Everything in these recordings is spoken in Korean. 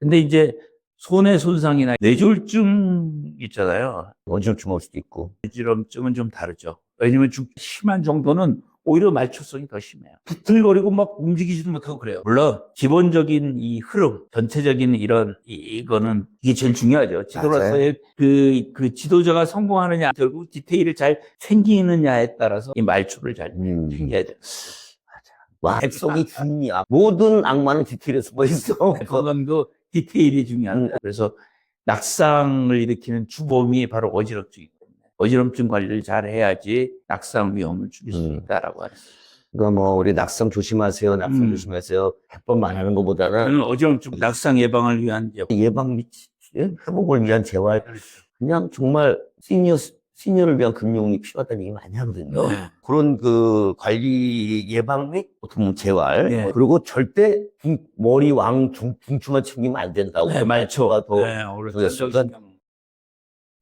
근데 이제 손의 손상이나 뇌졸중 있잖아요. 어지럼증 올 수도 있고. 뇌질염증은 좀 다르죠. 왜냐면 좀 심한 정도는 오히려 말초성이 더 심해요. 부틀거리고 막 움직이지도 못하고 그래요. 물론 기본적인 이 흐름, 전체적인 이런 이, 이거는 이게 제일 중요하죠. 지도로서의 그, 그 지도자가 성공하느냐, 결국 디테일을 잘 챙기느냐에 따라서 이 말초를 잘 음. 챙겨야 돼요. 와, 백성이 중이야. 모든 악마는 디테일에 숨어 있어. 건강도 디테일이 중요합니다. 음. 그래서 낙상을 일으키는 주범이 바로 어지럼증이거든요. 어지럼증 관리를 잘 해야지 낙상 위험을 줄일 수 음. 있다라고 하는. 그러니까 뭐 우리 낙상 조심하세요, 낙상 음. 조심하세요. 100번 말하는 것보다는 저는 어지럼증 낙상 예방을 위한 예방 및 회복을 위한 재활, 그렇죠. 그냥 정말 시니어 시니어를 위한 금융이 필요하다는 얘기 많이 하거든요. 네. 그런 그 관리 예방 및 어떻게 보면 재활 네. 그리고 절대 중- 머리 왕 중, 중추만 챙기면 안 된다고. 네, 말초가 더 네, 그때 순간-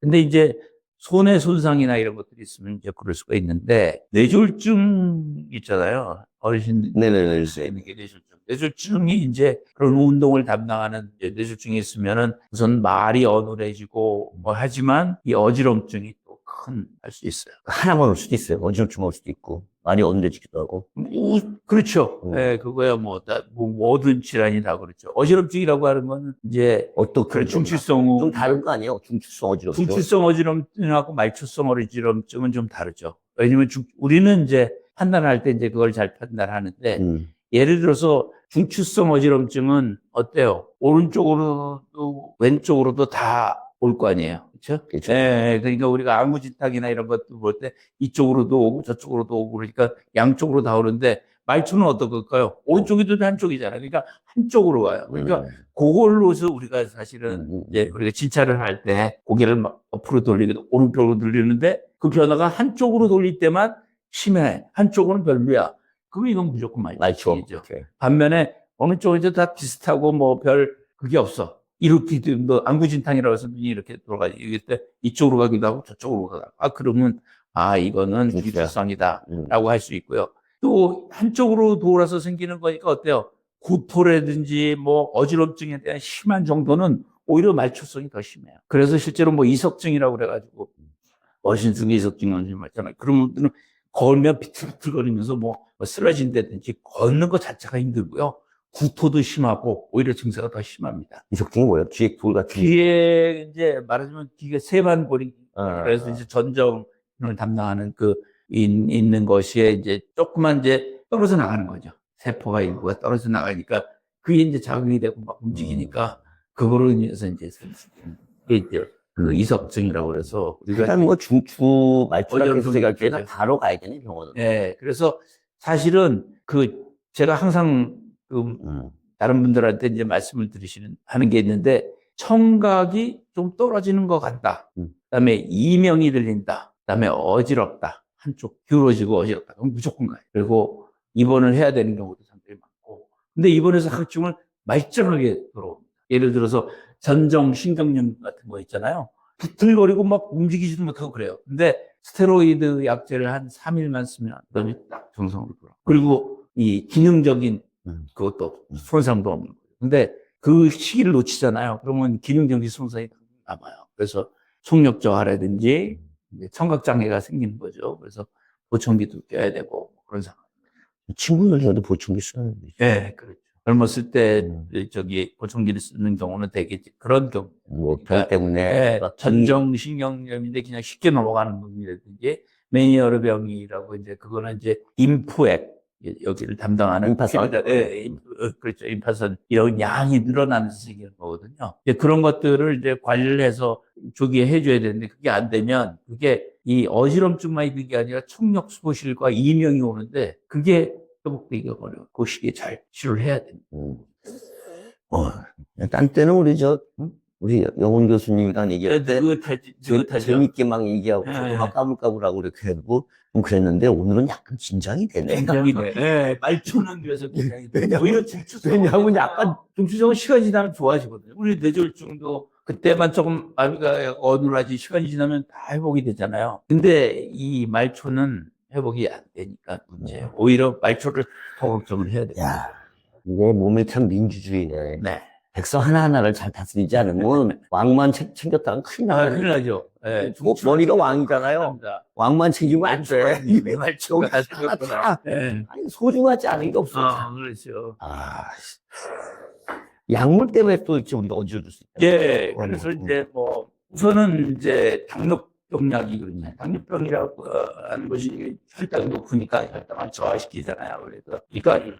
근데 이제 손의 손상이나 이런 것들이 있으면 이제 그럴 수가 있는데 뇌졸중 있잖아요. 어르신들 네네네. 게 뇌졸중. 뇌졸중이 이제 그런 운동을 담당하는 뇌졸중이 있으면은 우선 말이 어눌해지고 뭐 하지만 이 어지럼증이 또 큰 할 수 있어요. 하나만 올 수도 있어요. 어지럼증 올 수도 있고 많이 어눌해지기도 하고. 뭐, 그렇죠. 음. 예, 그거야 뭐, 다, 뭐 모든 질환이라고 그렇죠. 어지럼증이라고 하는 거는 이제 어떻게 그래 중추성 좀 다른 거 아니에요? 중추성 어지럼증. 중추성 어지럼증하고 말초성 어지럼증은 좀 다르죠. 왜냐면 중- 우리는 이제 판단할 때 이제 그걸 잘 판단하는데 음. 예를 들어서 중추성 어지럼증은 어때요? 오른쪽으로도 왼쪽으로도 다 올 거 아니에요. 그렇죠? 그렇죠. 예, 그러니까 우리가 안구진탕이나 이런 것도 볼 때 이쪽으로도 오고 저쪽으로도 오고 그러니까 양쪽으로 다 오는데 말초는 어떨까요? 오른쪽이도 한쪽이잖아요. 그러니까 한쪽으로 와요. 그러니까 음. 그걸로서 우리가 사실은 음, 음. 이제 우리가 진찰을 할 때 고개를 막 옆으로 돌리고 오른쪽으로 돌리는데 그 변화가 한쪽으로 돌릴 때만 심해. 한쪽은 별로야. 그럼 이건 무조건. 오케이. 반면에 어느 쪽에도 다 비슷하고 뭐 별 그게 없어. 이렇게 뭐 안구진탕이라고 해서 눈이 이렇게 돌아가지. 이럴 때 이쪽으로 가기도 하고 저쪽으로 가고. 아 그러면 아 이거는 중추야. 중추성이다라고 음. 할수 있고요. 또 한쪽으로 돌아서 생기는 거니까 어때요? 구토라든지 뭐 어지럼증에 대한 심한 정도는 오히려 말초성이 더 심해요. 그래서 실제로 뭐 이석증이라고 그래가지고 어신 중에 이석증 원심 있잖아요. 그런 분들은 걸면 비틀비틀거리면서 뭐 쓰러진다든지 걷는 것 자체가 힘들고요. 구토도 심하고 오히려 증세가 더 심합니다. 이석증이 뭐예요? 돌 같은. 귀에 이제 말하자면 귀가 세만골이 아, 그래서 이제 전정을 담당하는 그 인- 있는 것이 이제 조금만 이제 떨어져 나가는 거죠. 세포가 일부가 떨어져 나가니까 그게 이제 자극이 되고 막 움직이니까 그거로 인해서 이제 이게 이제 그 이석증이라고 그래서 우리가 일단 뭐 중추 말초라 어지럼증 계속 얘기할 때는 있죠. 바로 가야 되네 병원은. 예 그래서 사실은 그 제가 항상 그 음. 다른 분들한테 이제 말씀을 드리시는 하는 게 있는데 청각이 좀 떨어지는 것 같다. 음. 그다음에 이명이 들린다. 그다음에 어지럽다. 한쪽 기울어지고 어지럽다. 그럼 무조건 가요. 그리고 입원을 해야 되는 경우도 상당히 많고. 근데 입원해서 합증을 말짱하게 들어옵니다. 예를 들어서 전정 신경염 같은 거 있잖아요. 부틀거리고 막 움직이지도 못하고 그래요. 근데 스테로이드 약제를 한 3일만 쓰면 그다음에 딱 정상으로 돌아. 그리고 이 기능적인 음. 그것도 손상도 없는 거예요. 근데 그 시기를 놓치잖아요. 그러면 기능적인 손상이 남아요. 그래서 속력 저하라든지 이제 청각장애가 생기는 거죠. 그래서 보청기도 껴야 되고 그런 상황. 친구들 중에도 보충기 쓰는데. 예, 그렇죠. 젊었을 때 음. 저기 보청기를 쓰는 경우는 되게 그런 경우. 뭐, 병 그러니까, 때문에. 예, 막 전정신경염인데 그냥 쉽게 넘어가는 부분이라든지 매니어르 병이라고 이제 그거는 이제 임프액 여기를 담당하는 임파선? 피부자- 예, 임- 어, 그렇죠. 임파선 이런 양이 늘어나는 생기는 거거든요. 이제 그런 것들을 이제 관리를 해서 조기에 해줘야 되는데 그게 안 되면 그게 이 어지럼증만 있는 게 아니라 청력 수보실과 이명이 오는데 그게 회복되기가 어려워. 그 시기에 잘 치료를 해야 됩니다. 음. 어, 딴 때는 우리 저, 음? 우리 영훈 교수님이랑 얘기할 때 느긋하지, 재- 느긋하죠. 재밌게 막 얘기하고 예. 막 까불까불하고 이렇게 좀 그랬는데 오늘은 약간 긴장이 되네. 굉장히 돼. 예, 말초는 그래서 굉장히 돼. 왜냐면- 오히려. 왜냐하면 약간 중추성은 시간이 지나면 좋아지거든요. 우리 뇌졸중도 그때만 조금 마비가 어눌하지 시간이 지나면 다 회복이 되잖아요. 근데 이 말초는 회복이 안 되니까 이제 오히려 말초를 더 걱정을 해야 돼요. 야, 이게 몸이 참 민주주의네. 네. 백성 하나하나를 잘 다스리지 않으면 왕만 챙- 챙겼다가 큰일 아, 나요. 큰일 나죠. 예. 뭐, 머리가 왕이잖아요. 왕만 챙기면 안 돼. 하나 생겼구나. 다 예. 아니, 소중하지 않은 게 없어. 아, 그렇죠. 아, 씨. 약물 때문에 또 이렇게 우리가 얹어줄 수 있다. 예, 그래서 음. 이제 뭐 우선은 이제 당뇨병약이거든요. 당뇨병이라고 하는 것이 혈당이 높으니까 혈당을 저하시키잖아요. 그래서 그러니까 이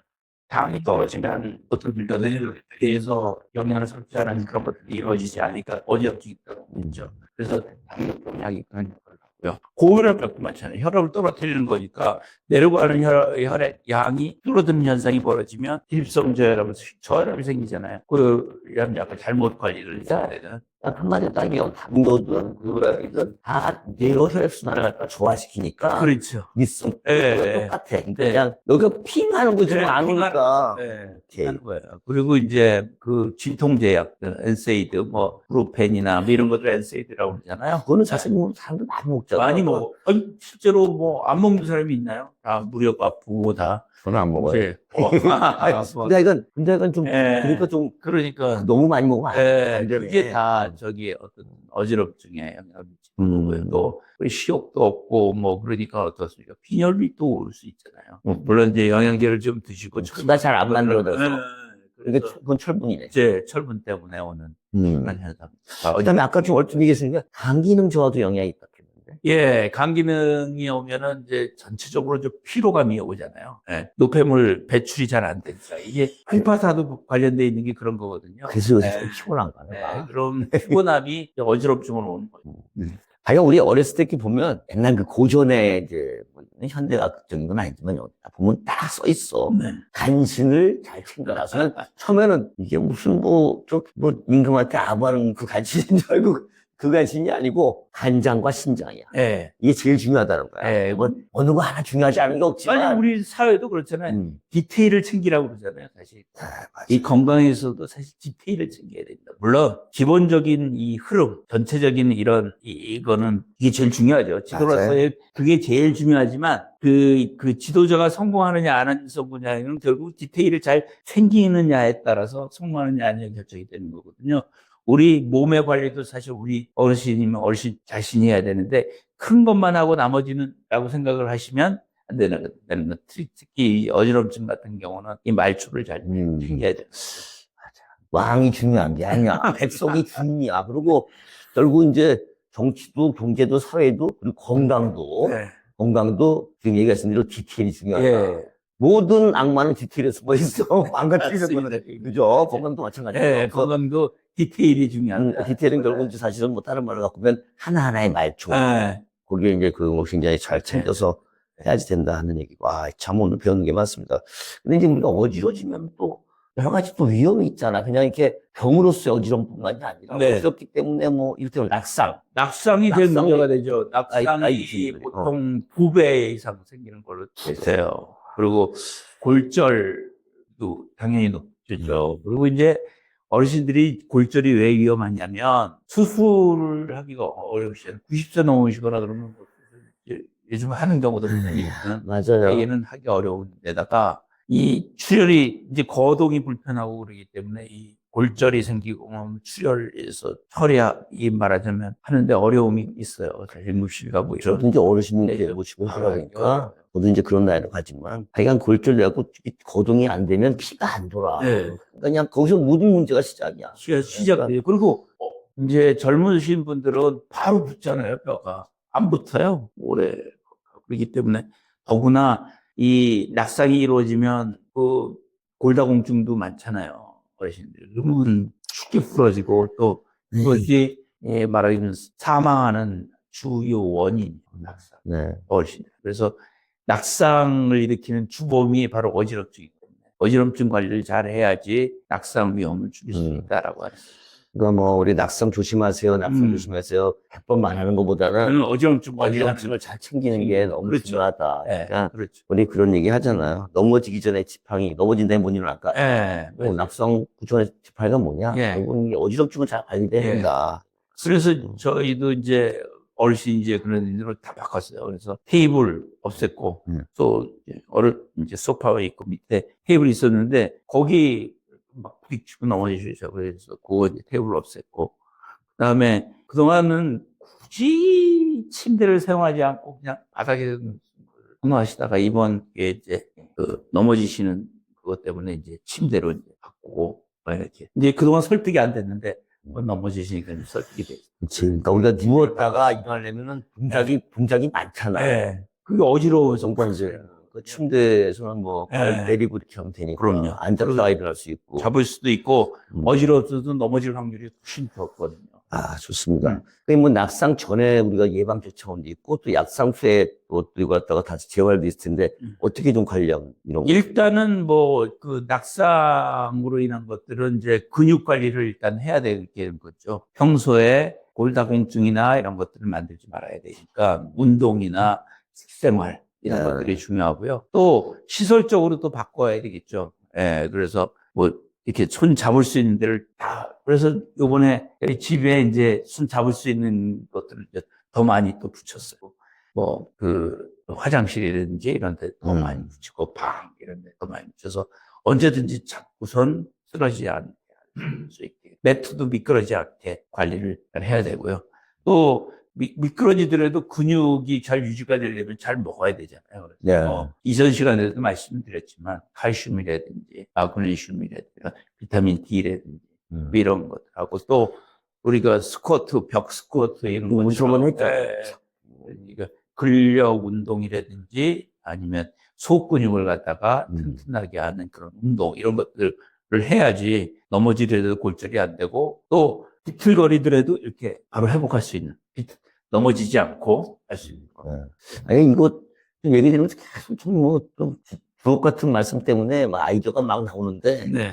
당이 떨어지면 어떤 분들은 뇌에서 영양을 섭취하는 그런 것들이 이루어지지 않으니까 어지럽지 있죠. 그래서 당뇨병약이 그런 역할을 하고요. 고혈압약도 많잖아요. 혈압을 떨어뜨리는 거니까 내려가는 혈, 혈의 양이 줄어드는 현상이 벌어지면 힙성 저혈압, 저혈압이 생기잖아요. 그, 약간 잘못 관리를 해야 되는. 딱 한마디로 딱이요. 당도든, 그거든 다 뇌로 혈액순환을 갖다 좋아시키니까. 그렇죠. 있어. 예, 예. 똑같아. 그러니까 그냥 여기가 핑 하는 거지 네, 안핑 오니까. 네, 오케이. 하는 거예요. 그리고 이제 그 진통제약들, 엔세이드, 뭐, 브루펜이나 뭐 이런 것들 엔세이드라고 그러잖아요. 그거는 사실 뭐 사람들 많이 먹잖아. 많이 먹어. 아니, 실제로 뭐 안 먹는 사람이 있나요? 다 무력 아프고 다. 저는 안 먹어요. 이제 뭐, 아, 뭐, 근데 이건, 근데 이건 좀, 예. 그러니까 좀 그러니까 너무 많이 먹으면 안. 예, 안 되네. 그게 다 저기 어떤 어지럽증에 영향을 미치는 거고요. 음. 또 시력도 없고 뭐 그러니까 어떻습니까? 빈혈이 또 올 수 있잖아요. 음. 물론 이제 영양제를 좀 드시고 피가 잘안 만들어져서. 예, 이게 그래서 그건 철분이네. 이제 철분 때문에 오는 음. 그런 현상. 아, 그 다음에 아까 좀 얼핏 얘기했으니까, 간 기능 저하도 영향이 있다 했는데. 예, 간 기능이 오면은 이제 전체적으로 좀 피로감이 오잖아요. 예, 노폐물 배출이 잘 안 되니까 이게 흡파사도 관련돼 있는 게 그런 거거든요. 그래서 요새 네. 좀 피곤한 거야. 네, 그럼 피곤함이 어지럽증으로 오는 거죠. 하여간 우리 어렸을 때 이렇게 보면 옛날 그 고전에 이제 뭐 현대학적인 건 아니지만 여기 딱 보면 딱 써 있어. 네. 간신을 잘 챙겨놔서는 처음에는 이게 무슨 뭐, 저, 뭐, 임금한테 아부하는 그 간신인 줄 알고 그 간신이 아니고 간장과 신장이야. 예. 이게 제일 중요하다는 거야. 예, 뭐, 어느 거 하나 중요하지 않은 게 없지만. 아니 우리 사회도 그렇잖아요. 음. 디테일을 챙기라고 그러잖아요. 사실 아, 맞아. 이 건강에서도 사실 디테일을 챙겨야 된다. 물론 기본적인 이 흐름, 전체적인 이런 이, 이거는 이게 제일 중요하죠. 지도로서의 그게 제일 중요하지만 그, 그 지도자가 성공하느냐 안 성공하느냐는 결국 디테일을 잘 챙기느냐에 따라서 성공하느냐 아니냐 결정이 되는 거거든요. 우리 몸의 관리도 사실 우리 어르신이면 어르신 자신이 해야 되는데 큰 것만 하고 나머지는 라고 생각을 하시면 안 되는, 되는 거. 특히 이 어지럼증 같은 경우는 이 말초를 잘 음. 챙겨야 돼요. 왕이 중요한 게 아니야. 백성이 중요야. 그리고 결국 이제 정치도 경제도 사회도 그리고 건강도 네. 건강도 지금 얘기하신 대로 디테일이 중요하다. 예. 모든 악마는 디테일에 숨어 있어. 망가뜨리는 맞습니다. 거는. 그죠? 건강도 마찬가지죠. 예, 그, 건강도 디테일이 음, 중요합니다. 디테일은 결국 이제 사실은 뭐 다른 말을 갖고 보면 하나하나의 말초. 예. 거기에 이제 그거 굉장히 잘 챙겨서 해야지 된다 하는 얘기고. 아, 참 오늘 배우는 게 많습니다. 근데 이제 우리가 어지러지면 또 여러 가지 또 위험이 있잖아. 그냥 이렇게 병으로서의 어지럼뿐만이 아니라 네. 어지럽기 때문에 뭐 이를테면 낙상. 낙상이 된 낙상이- 문제가 되죠. 낙상이 아이- 보통 두 배 이상 생기는 걸로 되세요. 그리고 골절도 당연히 높죠. 그리고 이제 어르신들이 골절이 왜 위험하냐면 수술을 하기가 어려우시잖아요. 90세 넘으시거나 그러면 뭐 요즘 하는 경우도 있거든. 맞아요. 얘는 하기 어려운 데다가 이 출혈이 이제 거동이 불편하고 그러기 때문에 이 골절이 생기고 뭐 출혈에서 혈이 말하자면 하는데 어려움이 있어요. 무시가 뭐 이런 저도 이제. 모시고 아, 그러니까 저도 이제 그런 나이를 가지만 하여간 골절되고 거동이 안 되면 피가 안 돌아. 네. 그냥 거기서 모든 문제가 시작이야. 시작 시작돼요. 그리고 어, 이제 젊으신 분들은 바로 붙잖아요. 뼈가 안 붙어요. 오래 그렇기 때문에 더구나 이 낙상이 이루어지면 그 골다공증도 많잖아요. 어르신들 그러면 쉽게 부러지고 또 그것이 예, 말하기는 사망하는 주요 원인 낙상 네. 어르신. 그래서 낙상을 일으키는 주범이 바로 어지럼증이기 때문에 어지럼증 관리를 잘 해야지 낙상 위험을 줄일 수 음. 있다라고 하는. 그러니까 뭐 우리 낙상 조심하세요, 낙상 음. 조심하세요. 100번 말하는 것보다는 어지럼증 어지럼증을 잘 챙기는 게 너무 그렇죠. 중요하다. 예, 그러니까 그렇죠. 우리 그런 얘기 하잖아요. 넘어지기 전에 지팡이, 넘어진 다음에 못 일어날까? 예. 뭐 낙상 전에 지팡이가 뭐냐? 예. 결국은 이게 어지럼증을 잘 관리해야 예. 된다. 그래서 음. 저희도 이제 어르신 이제 그런 일로 다 바꿨어요. 그래서 테이블 없앴고 음. 또 어르 이제 소파가 있고 밑에 테이블이 있었는데 거기 막 부딪히고 넘어지셔서 그래서 그거 이제 테이블 없앴고 그 다음에 그동안은 굳이 침대를 사용하지 않고 그냥 바닥에 근무하시다가 이번 게 이제 그 넘어지시는 그것 때문에 이제 침대로 이제 바꾸고 막 이렇게 이제 그동안 설득이 안 됐는데 뭐 넘어지시니까 이제 설득이 돼. 그치. 그러니까 우리가 누웠다가 일어나려면은 동작이, 동작이 많잖아. 네. 그게 어지러워서 정말 이제 그 침대에서는 뭐 네. 발 내리고 이렇게 하면 되니까. 그럼요. 앉았다 일어날 수 있고. 잡을 수도 있고 음. 어지러워서도 넘어질 확률이 훨씬 적거든요. 아, 좋습니다. 음. 그뭐 낙상 전에 우리가 예방 조차원도 있고 또 약상 후에 또 이거 갖다가 다시 재활도 있을 텐데 음. 어떻게 좀 관리하면 이런 거. 일단은 뭐 그 낙상으로 인한 것들은 이제 근육 관리를 일단 해야 되는 거죠. 평소에 골다공증이나 이런 것들을 만들지 말아야 되니까 운동이나 식생활 이런 네. 것들이 중요하고요. 또 시설적으로 또 바꿔야 되겠죠. 예, 그래서 뭐 이렇게 손 잡을 수 있는 데를 다 그래서 요번에 집에 이제 손 잡을 수 있는 것들을 이제 더 많이 또 붙였어요. 뭐 그 화장실이라든지 이런 데더 음. 많이 붙이고 방 이런 데 더 많이 붙여서 언제든지 잡고선 쓰러지지 않게 할 수 있게 매트도 미끄러지지 않게 관리를 해야 되고요. 또 미, 미끄러지더라도 근육이 잘 유지가 되려면 잘 먹어야 되잖아요. 그래서 네. 어, 이전 시간에도 말씀드렸지만 칼슘이라든지 마그네슘이라든지 비타민 D라든지 음. 이런 것하고 또 우리가 스쿼트, 벽 스쿼트 이런 음, 저번에 했죠. 네. 그러니까 근력 운동이라든지 아니면 속근육을 갖다가 음. 튼튼하게 하는 그런 운동 이런 것들을 해야지 넘어지더라도 골절이 안 되고 또 비틀거리더라도 이렇게 바로 회복할 수 있는 비- 넘어지지 않고 할 수 있는 거. 네. 아니 이거 좀 얘기 들으면서 계속 좀뭐좀 주옥 같은 말씀 때문에 막 아이디어가 막 나오는데 네.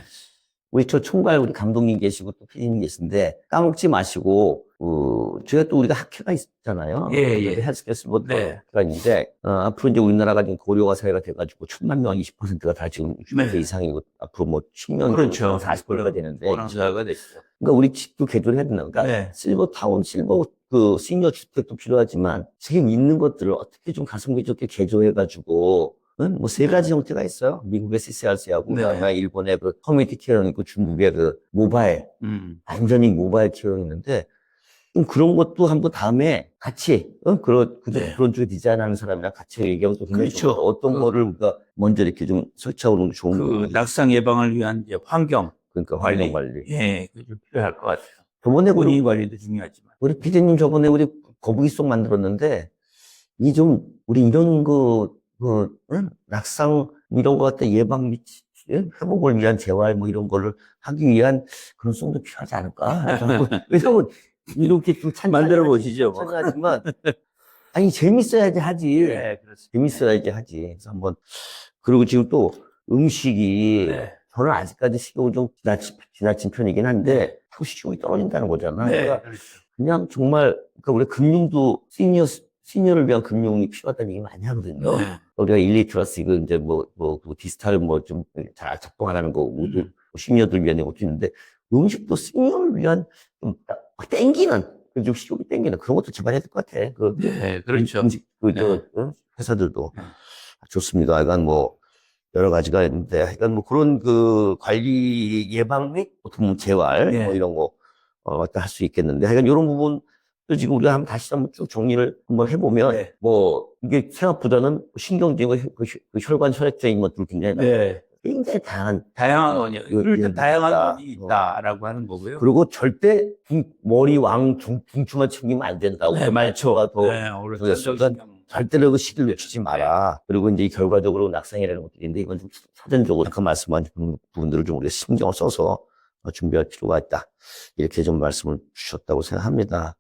우리 저 총괄 우리 감독님 계시고 또 PD님 계신데 까먹지 마시고 그 저희가 또 우리가 학회가 있잖아요. 예, 예. 헬스케어스 뭐 네. 학회가 있는데 어, 앞으로 이제 우리나라가 지금 고령화 사회가 돼가지고 천만 명 20%가 다 지금 60대 네. 이상이고 앞으로 뭐 10년 그렇죠. 40%가 되는데 오랑사가 됐죠. 그러니까 우리 집도 개조를 해야 된다. 그러니까 네. 실버 타운, 실버 그 시니어 주택도 필요하지만 지금 있는 것들을 어떻게 좀 가성비 좋게 개조해가지고 응? 뭐세 가지 형태가 있어요. 미국의 CCRC하고 네. 그다음에 일본의 그 커뮤니티 케어링 있고 중국의 그 모바일 음. 완전히 모바일 케어링 있는데 좀 그런 것도 한번 다음에 같이 어? 그런 그, 네. 그런 쪽에 디자인하는 사람이랑 같이 얘기하면 또 굉장히 그렇죠. 것 같아요. 어떤 그- 거를 우리가 먼저 이렇게 좀 설치하고 좋은 그거 낙상 예방을 위한 이제 환경 그러니까 관리. 활용 관리. 예, 그게 좀 필요할 것 같아요. 저번에 우리 본인 관리도 중요하지만. 우리 피디님 저번에 우리 거북이 속 만들었는데, 이 좀, 우리 이런 그, 그, 응? 낙상 이런 거 갖다 예방 및 예? 회복을 위한 재활 뭐 이런 거를 하기 위한 그런 송도 필요하지 않을까? 왜냐면 이렇게 좀 찬, 만들어 보시죠. 뭐. 하지만 아니, 재밌어야지 하지. 네, 그렇습니다. 재밌어야지 하지. 그래서 한번, 그리고 지금 또 음식이, 네. 저는 아직까지 식욕이 좀 지나친, 지나친 편이긴 한데, 또 식욕이 떨어진다는 거잖아. 네, 그러니까 그렇죠. 그냥 정말 그러니까 우리 금융도 시니어 시니어를 위한 금융이 필요하다는 얘기 많이 하거든요. 네. 우리가 일리트러스 이거 이제 뭐뭐 디지털 뭐 좀 잘 작동 안 하는 거 뭐, 음. 시니어들 위한 것도 있는데 음식도 시니어를 위한 좀 딱 땡기는 좀 식욕이 땡기는 그런 것도 제발 해야 될 것 같아. 그 네, 그렇죠. 음식 그저 네. 회사들도 네. 좋습니다. 하여간 뭐 여러 가지가 있는데 하여간 뭐 그런 그 관리 예방 및 보면 재활 네. 뭐 이런 거 어, 왔다 할 수 있겠는데 하여간 이런 부분 또 지금 우리가 한번 다시 한번 쭉 정리를 한번 해보면 네. 뭐 이게 생각보다는 신경적이고 혈- 그 혈- 그 혈관 혈액적인 것들 굉장히 네. 굉장히 다양한 다양한 원인, 그- 일단 그- 다양한 있다. 원인이 있다라고 하는 거고요. 그리고 절대 붕- 머리 왕 중, 중추만 챙기면 안 된다고 네, 맞죠. 더 네, 신경- 절대로 그 시기를 놓치지 마라. 그리고 이제 결과적으로 낙상이라는 것들이 있는데 이건 좀 사전적으로 그 말씀한 부분들을 좀 우리가 신경을 써서 어, 준비할 필요가 있다. 이렇게 좀 말씀을 주셨다고 생각합니다.